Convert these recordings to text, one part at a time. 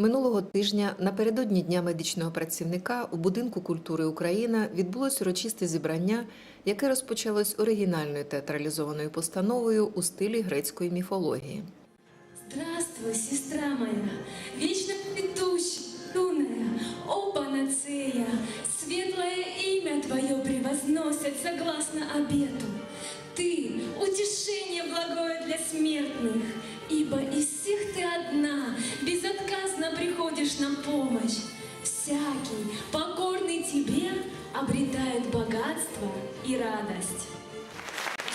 Минулого тижня напередодні Дня медичного працівника у будинку культури Україна відбулось урочисте зібрання, яке розпочалось оригінальною театралізованою постановою у стилі грецької міфології. Здравствуй, сестра моя, вечно цветущая, юная, о панацея, светлое имя Твое согласно обету. Ты — утешение благое для смертных, ибо из приходишь на помощь. Всякий, покорный Тебе, обретает богатство и радость.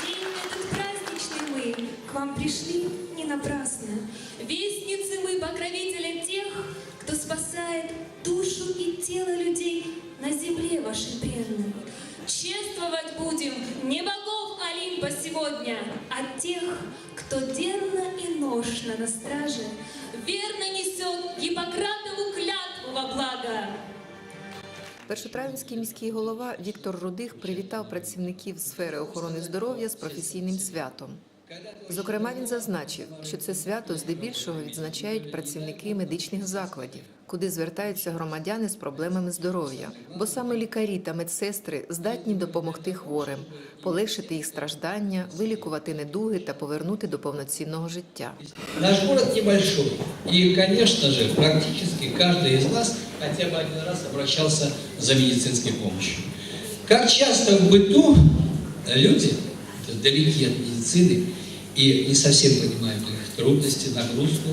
День этот праздничный мы к вам пришли не напрасно. Вестницы мы покровителя а тех, кто денно и ношно на страже верно несет Гиппократову клятву во благо. Першотравенський міський голова Віктор Рудих привітав працівників сфери охорони здоров'я з професійним святом. Зокрема, він зазначив, що це свято здебільшого відзначають працівники медичних закладів, куди звертаються громадяни з проблемами здоров'я, бо саме лікарі та медсестри здатні допомогти хворим, полегшити їх страждання, вилікувати недуги та повернути до повноцінного життя. Наш город небольшой. И, конечно же, практически каждый из нас хотя бы один раз обращался за медицинской помощью. Как часто в быту люди то есть далеки от медицины и не совсем понимают их трудности, нагрузку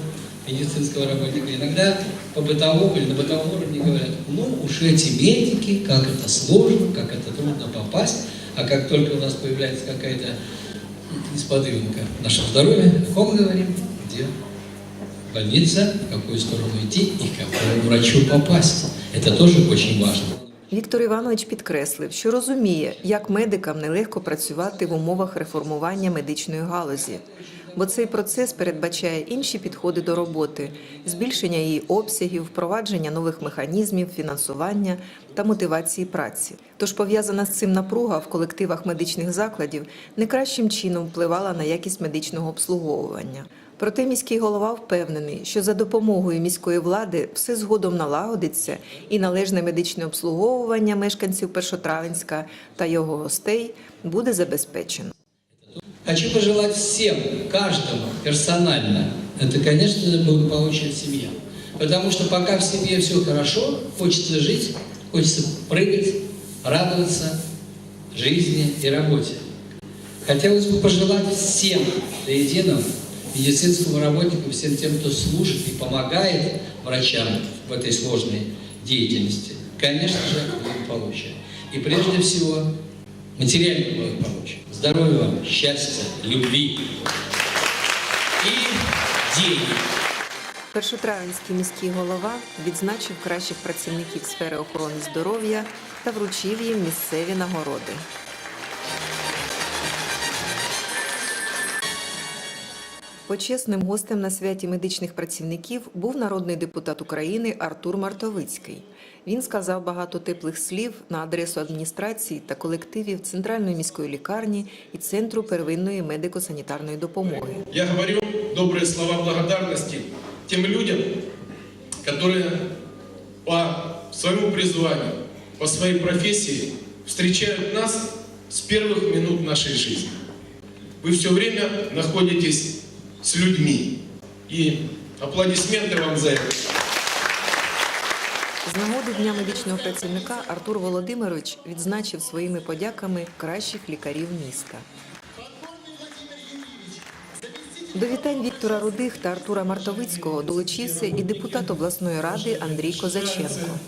медицинского работника. Иногда по бытовому или на бытовом уровне говорят, ну уж эти медики, как это сложно, как это трудно попасть, а как только у нас появляется какая-то несподвинка в нашем здоровье, о говорим? Где больница, в какую сторону идти и к какому врачу попасть. Это тоже очень важно. Віктор Іванович підкреслив, що розуміє, як медикам нелегко працювати в умовах реформування медичної галузі, бо цей процес передбачає інші підходи до роботи, збільшення її обсягів, впровадження нових механізмів, фінансування та мотивації праці. Тож пов'язана з цим напруга в колективах медичних закладів не кращим чином впливала на якість медичного обслуговування. Проте міський голова впевнений, що за допомогою міської влади все згодом налагодиться і належне медичне обслуговування мешканців Першотравенська та його гостей буде забезпечено. Хочу пожелать всем, каждому персонально, это, конечно, благополучная семья. Потому что пока в семье все хорошо, хочется жить, хочется прыгать, радоваться жизни и работе. Хотелось бы пожелать всем до единого медицинскому работнику, всем тем, кто служит и помогает врачам в этой сложной деятельности, конечно же, благополучия. И прежде всего, материального благополучия. Здоровья вам, счастья, любви и денег. Першотравенський міський голова відзначив кращих працівників сфери охорони здоров'я та вручив їм місцеві нагороди. Почесним гостем на святі медичних працівників був народний депутат України Артур Мартовицький. Він сказав багато теплих слів на адресу адміністрації та колективів Центральної міської лікарні і Центру первинної медико-санітарної допомоги. Я говорю добрые слова благодарности тем людям, которые по своему призванию, по своей профессии встречают нас с первых минут нашей жизни. Вы все время находитесь с людьми. И аплодисменты вам за это. З нагоди Дня медичного працівника Артур Володимирович відзначив своїми подяками кращих лікарів міста. До вітань Віктора Рудих та Артура Мартовицького долучився і депутат обласної ради Андрій Козаченко.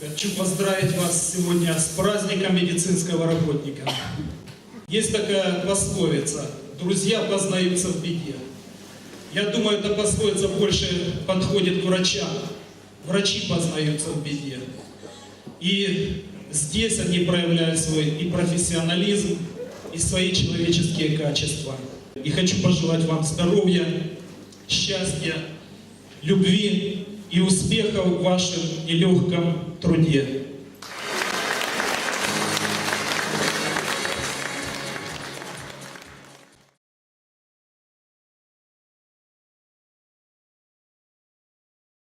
Хочу поздравить вас сегодня с праздником медицинского работника. Есть такая пословица «Друзья познаются в беде». Я думаю, эта пословица больше подходит к врачам. Врачи познаются в беде. И здесь они проявляют свой и профессионализм, и свои человеческие качества. И хочу пожелать вам здоровья, счастья, любви и успехов в вашем нелегком труде.